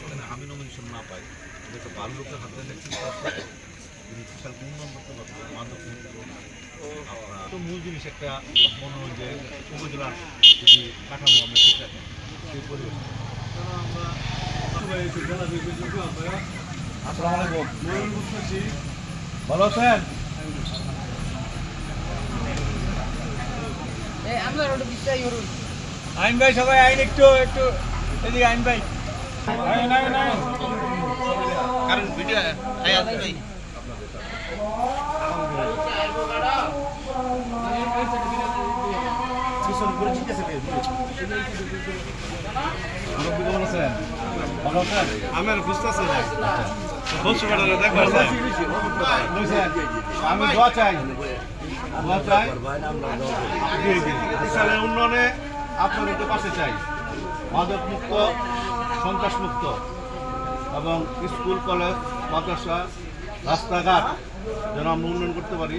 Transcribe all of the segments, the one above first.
এখানে আমি নমিনেশন না পাই যেটা বারো লোকের হাতে দেখছি তিনি বিশাল উন্নয়ন করতে পারতো মাদক মুক্ত আপনার তো মূল জিনিস একটা মনে হয় যদি কাঠামো আমরা ঠিক রাখি সেই আমরা আসসালামু আলাইকুম। ভালো আছেন? আইন ভাই সবাই আইন একটু একটু এদিকে আইন ভাই। কারণ ভিডিও আমার বুঝতেছে না আমি দোয়া চাই দোয়া চাই। ইসলামের উন্নয়নে আপনাদের পাশে চাই মাদক মুক্ত সন্ত্রাস এবং স্কুল কলেজ মাদ্রাসা রাস্তাঘাট যেন আমরা উন্নয়ন করতে পারি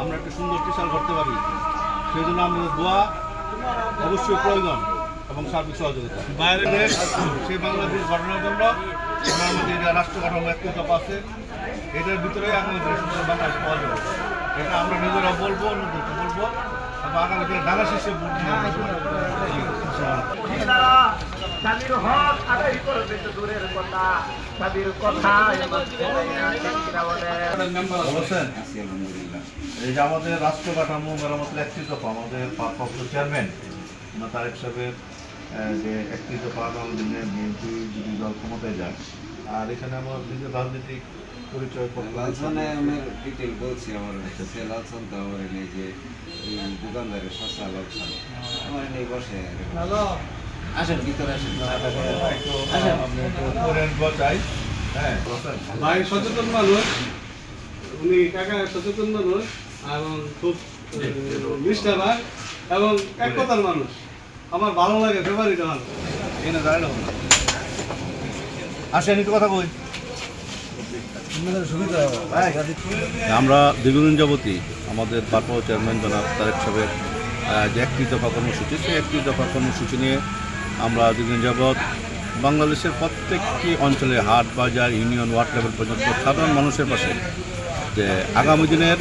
আমরা একটা সুন্দর টিচার করতে পারি সেই জন্য আমাদের দোয়া অবশ্যই প্রয়োজন এবং সার্বিক সহযোগিতা। বাইরে দেশ সেই বাংলাদেশ ঘটনার জন্য আমরা আমাদের এটা রাষ্ট্র কাঠামো একত্রিত আছে। এটার ভিতরে আগামী দিনে সুন্দর বাংলাদেশ পাওয়া যাবে। এটা আমরা নিজেরা বলব অন্যদেরকে বলব এবং আগামী দিনে ঢাকা শেষে ভোট দিয়ে স্বামীর হক আদায় করবে তো দূরের কথা স্বামীর কথা এই যে আমাদের রাষ্ট্র কাঠামো মেরামতের একটি দফা আমাদের ভারপ্রাপ্ত চেয়ারম্যান তারেক সাহেবের যে একটি দফা আগামী দিনে বিএনপি যদি দল ক্ষমতায় যায় আর এখানে আমার নিজের রাজনৈতিক পরিচয় পত্র লালসনে আমি ডিটেল বলছি আমার সে লালসন তো আমার এই যে এই দোকানদারের সস্তা লালসন আমার এই বসে আসেন ভিতরে আসেন। একটু আপনি একটু করেন চাই হ্যাঁ ভাই সচেতন মানুষ। উনি কাকা সচেতন মানুষ এবং খুব নিষ্ঠা ভাই এবং এক কথার মানুষ। আমার ভালো লাগে ফেভারিট মানুষ এখানে দাঁড়ানো আসেন একটু কথা কই আমরা দীর্ঘদিন যাবতই আমাদের বারপাও চেয়ারম্যান জনাব তারেক সাহেবের যে একটি দফা কর্মসূচি, সেই একটি দফা কর্মসূচি নিয়ে আমরা দীর্ঘদিন যাবৎ বাংলাদেশের প্রত্যেকটি অঞ্চলে হাট, বাজার, ইউনিয়ন, ওয়ার্ড লেভেল পর্যন্ত সাধারণ মানুষের পাশে যে আগামী দিনের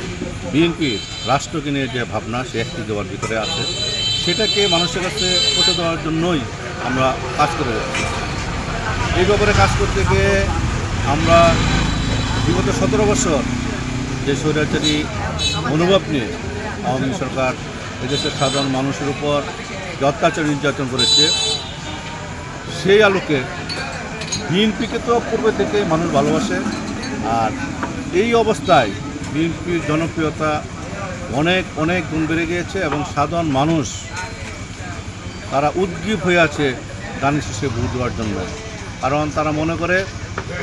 বিএনপি, রাষ্ট্রকে নিয়ে যে ভাবনা, সে একটি দেওয়ার ভিতরে আছে। সেটাকে মানুষের কাছে পৌঁছে দেওয়ার জন্যই আমরা কাজ করে যাচ্ছি। এই ব্যাপারে কাজ করতে গিয়ে আমরা বিগত সতেরো বছর যে স্বৈরাচারী মনোভাব নিয়ে আওয়ামী সরকার এদেশের সাধারণ মানুষের উপর অত্যাচার নির্যাতন করেছে, সেই আলোকে বিএনপিকে তো পূর্বে থেকে মানুষ ভালোবাসে, আর এই অবস্থায় বিএনপির জনপ্রিয়তা অনেক অনেক গুণ বেড়ে গিয়েছে এবং সাধারণ মানুষ তারা উদ্গ্রীব হয়ে আছে দানি শেষে ভোট দেওয়ার জন্য। কারণ তারা মনে করে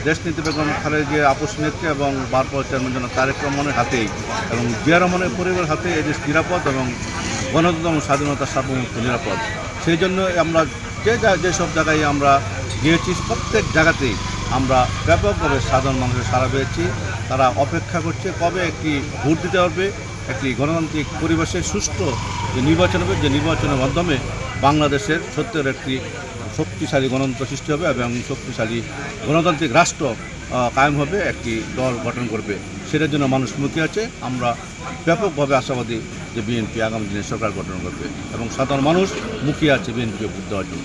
দেশনীতি বেগম খালেদা জিয়া আপোষ নেত্রী এবং বারপর চেয়ারম্যান জন্য তারেক রহমানের হাতেই এবং জিয়া রহমানের পরিবারের হাতে এদেশ নিরাপদ এবং গণতন্ত্র এবং স্বাধীনতার সার্বভৌমত্ব নিরাপদ। সেই জন্য আমরা যে যা যেসব জায়গায় আমরা গিয়েছি, প্রত্যেক জায়গাতেই আমরা ব্যাপকভাবে সাধারণ মানুষের সাড়া পেয়েছি। তারা অপেক্ষা করছে কবে একটি ভোট দিতে পারবে, একটি গণতান্ত্রিক পরিবেশে সুষ্ঠু যে নির্বাচন হবে, যে নির্বাচনের মাধ্যমে বাংলাদেশের সত্যের একটি শক্তিশালী গণতন্ত্র সৃষ্টি হবে এবং শক্তিশালী গণতান্ত্রিক রাষ্ট্র কায়েম হবে, একটি দল গঠন করবে। সেটার জন্য মানুষ মুখে আছে। আমরা ব্যাপকভাবে আশাবাদী যে বিএনপি আগামী দিনে সরকার গঠন করবে এবং সাধারণ মানুষ মুখিয়ে আছে বিএনপিকে ভোট দেওয়ার জন্য।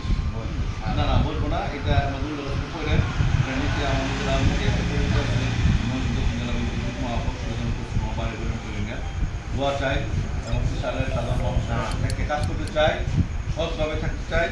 দোয়া চাই এবং সালের সাধারণ মানুষের থেকে কাজ করতে চাই সৎভাবে থাকতে চাই।